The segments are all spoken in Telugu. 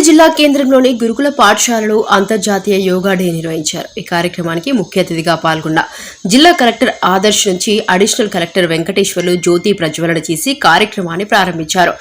తిరుపతి జిల్లా కేంద్రంలోని గురుకుల పాఠశాలలో అంతర్జాతీయ యోగా డే నిర్వహించారు. ఈ కార్యక్రమానికి ముఖ్య అతిథిగా పాల్గొన్న జిల్లా కలెక్టర్ ఆదర్శ్ నుంచి అడిషనల్ కలెక్టర్ వెంకటేశ్వర్లు జ్యోతి ప్రజ్వలన చేసి కార్యక్రమాన్ని ప్రారంభించారు.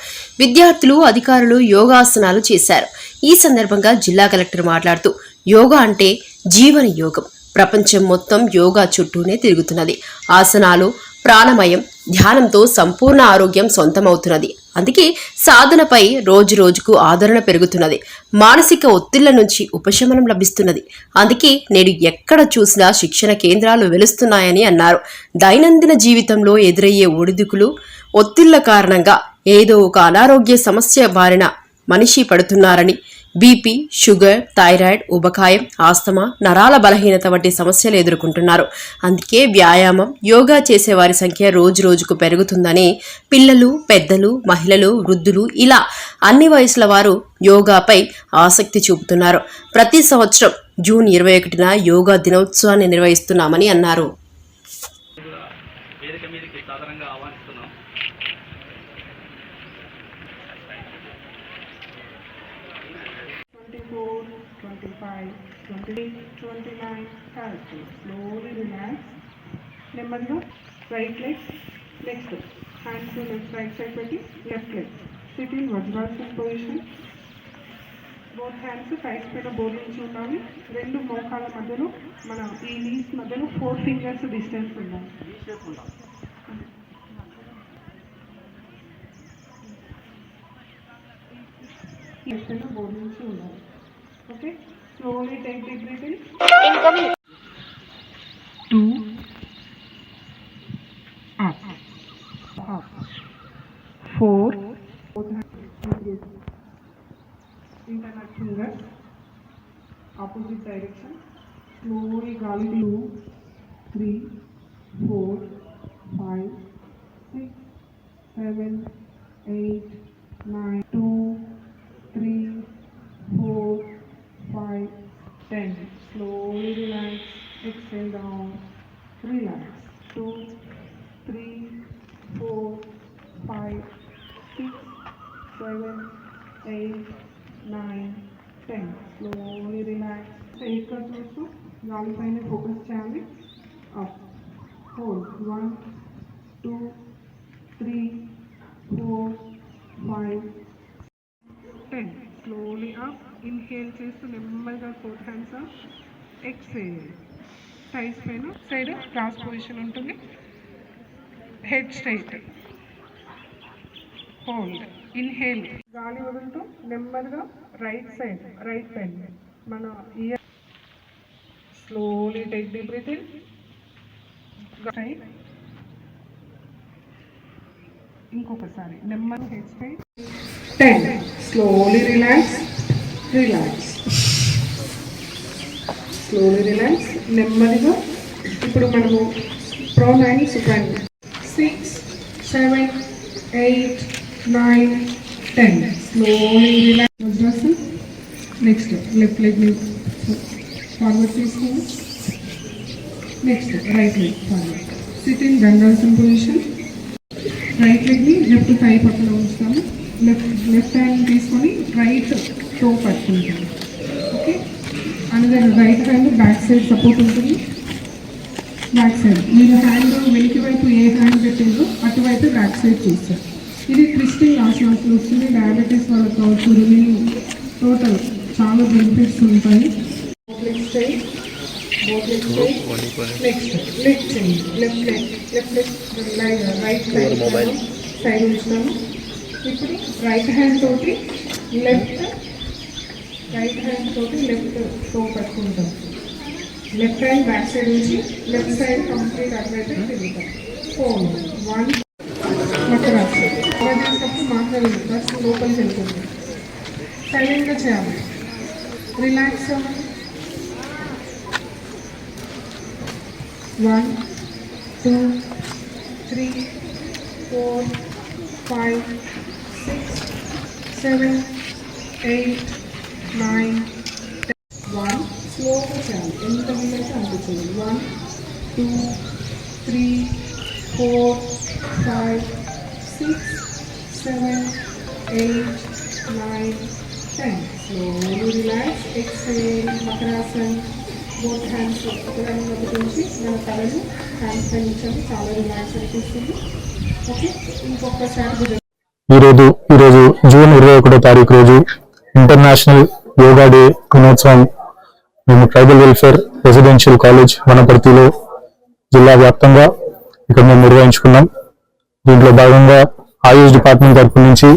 విద్యార్థులు అధికారులు యోగాసనాలు చేశారు. ఈ సందర్భంగా జిల్లా కలెక్టర్ మాట్లాడుతూ యోగా అంటే జీవన యోగం. ప్రపంచం మొత్తం యోగా చుట్టూనే తిరుగుతున్నది. ఆసనాలు ప్రాణమయం ధ్యానంతో సంపూర్ణ ఆరోగ్యం సొంతమవుతున్నది. అందుకే సాధనపై రోజు రోజుకు ఆదరణ పెరుగుతున్నది. మానసిక ఒత్తిళ్ళ నుంచి ఉపశమనం లభిస్తున్నది. అందుకే నేడు ఎక్కడ చూసినా శిక్షణ కేంద్రాలు వెలుస్తున్నాయని అన్నారు. దైనందిన జీవితంలో ఎదురయ్యే ఒడిదుకులు ఒత్తిళ్ళ కారణంగా ఏదో ఒక అనారోగ్య సమస్య బారిన మనిషి పడుతున్నారని బీపీ షుగర్ థైరాయిడ్ ఉబకాయం ఆస్తమా నరాల బలహీనత వంటి సమస్యలు ఎదుర్కొంటున్నారు. అందుకే వ్యాయామం యోగా చేసే వారి సంఖ్య రోజు రోజుకు పెరుగుతుందని పిల్లలు పెద్దలు మహిళలు వృద్ధులు ఇలా అన్ని వయసుల వారు యోగాపై ఆసక్తి చూపుతున్నారు. ప్రతి సంవత్సరం జూన్ ఇరవై ఒకటిన యోగా దినోత్సవాన్ని నిర్వహిస్తున్నామని అన్నారు. Five twenty twenty nine 30. Slowly relax. నెమ్మదిగా right leg left hands left right side పెట్టి left leg sit in Vajrasan position both hands thighs పైన బోర్డు నుంచి ఉండాలి. రెండు మోకాల మధ్యలో మన ఈ నీస్ మధ్యలో ఫోర్ ఫింగర్స్ డిస్టెన్స్ ఉండాలి. ఈ పైన బోర్డు ఉండాలి. Okay slowly take the breathing to up up four internal finger opposite direction slowly గాలి two three four five six seven eight nine two three 10 slowly relax exhale down relax 2 3 4 5 6 7 8 9 10 slowly relax take a twist నాలుగు పైన ఫోకస్ చేయాలి అప్ హోల్డ్ వన్ ఇన్హేల్ చేస్తూ నెమ్మదిగా four hands up exhale thighs పైన సైడ్ క్రాస్ పొజిషన్ ఉంటుంది హెడ్ స్ట్రైట్ హోల్డ్ ఇన్హేల్ గాలి వదులుతూ నెమ్మదిగా రైట్ సైడ్ రైట్ సైడ్ మన ear slowly take the breath inside ఇంకొకసారి నెమ్మది head straight ten slowly relax relax slowly relax నెమ్మదిగా ఇప్పుడు మనము ప్రోనైన్ supine six seven eight nine ten slowly relax Vajrasan next left లెగ్ని forward తీసుకోండి next right leg forward sit in Dandasan position right లెగ్ని left thigh పక్కన ఉంచుతాము. లెఫ్ట్ లెఫ్ట్ హ్యాండ్ తీసుకొని right toe పట్టుకుంటాము okay another right hand back side support ఉంటుంది. బ్యాక్ సైడ్ మీరు హ్యాండ్ వెనక వైపు ఏ హ్యాండ్ పెట్టిందో అటువైపు బ్యాక్ సైడ్ చేస్తారు. ఇది ట్విస్టింగ్ ఆసనాలు వస్తుంది. డయాబెటీస్ వాళ్ళకి కావచ్చు రిమైనింగ్ టోటల్ చాలా బెనిఫిట్స్ ఉంటాయి. నెక్స్ట్ లెఫ్ట్ చేయండి left leg left leg right side ఉంచుతాము. ఇప్పుడు రైట్ హ్యాండ్ తోటి లెఫ్ట్ రైట్ హ్యాండ్ తోటి లెఫ్ట్ టో పట్టుకుంటాం లెఫ్ట్ హ్యాండ్ బ్యాక్ సైడ్ నుంచి లెఫ్ట్ సైడ్ కంప్లీట్ అటువైపు తిరుగుతాం ఫోర్ వన్ మకరాసు అలా చేసినప్పుడు మాట్లాడలేదు బస్ లోపలికి వెళ్తుంది సైలెంట్గా చేయాలి రిలాక్స్ అవ్వాలి One, two, three, four, five, six, seven, eight, nine, ten. One, స్లోగా చేయాలి ఎంత వీలైతే అంత చేయాలి one two three four five six seven eight nine 10. Slowly relax. Exhale. Makarasana. Both hands ఒకదాని ఒకటి ఉంచి మన తలను హ్యాండ్స్ పైన ఉంచండి చాలా రిలాక్స్ అనిపిస్తుంది ఓకే ఇంకొకసారి భుజం ఈరోజు ఈరోజు జూన్ ఇరవై ఒకటో తారీఖు రోజు ఇంటర్నేషనల్ యోగా డే దినోత్సవం మేము ట్రైబల్ వెల్ఫేర్ రెసిడెన్షియల్ కాలేజ్ వనపర్తిలో జిల్లా వ్యాప్తంగా ఇక్కడ మేము నిర్వహించుకున్నాం. దీంట్లో భాగంగా ఆయుష్ డిపార్ట్మెంట్ తరపు నుంచి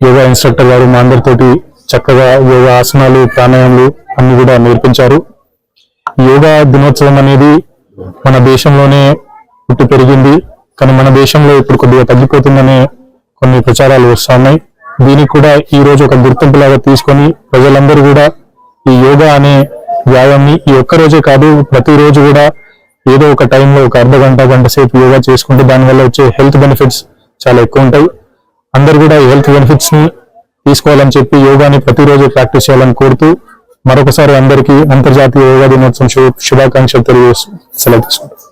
యోగా ఇన్స్ట్రక్టర్ గారు మా అందరితోటి చక్కగా యోగా ఆసనాలు ప్రాణాయామాలు అన్ని కూడా నేర్పించారు. యోగా దినోత్సవం అనేది మన దేశంలోనే పుట్టి పెరిగింది. కానీ మన దేశంలో ఇప్పుడు కొద్దిగా తగ్గిపోతుందనే కొన్ని ప్రచారాలు వస్తా ఉన్నాయి. దీనికి కూడా ఈ రోజు ఒక గుర్తింపులాగా తీసుకొని ప్రజలందరూ కూడా ఈ యోగా అనే వ్యాయామాన్ని ఈ ఒక్క రోజే కాదు ప్రతిరోజు కూడా ఏదో ఒక టైంలో ఒక అర్ధ గంట గంట సేపు యోగా చేసుకుంటే దానివల్ల వచ్చే హెల్త్ బెనిఫిట్స్ చాలా ఎక్కువ ఉంటాయి. అందరు కూడా ఈ హెల్త్ బెనిఫిట్స్ని తీసుకోవాలని చెప్పి యోగాని ప్రతిరోజు ప్రాక్టీస్ చేయాలని కోరుతూ మరొకసారి అందరికీ అంతర్జాతీయ యోగా దినోత్సవం శుభాకాంక్షలు తెలియజేస్తూ సెలవు తీసుకుంటాం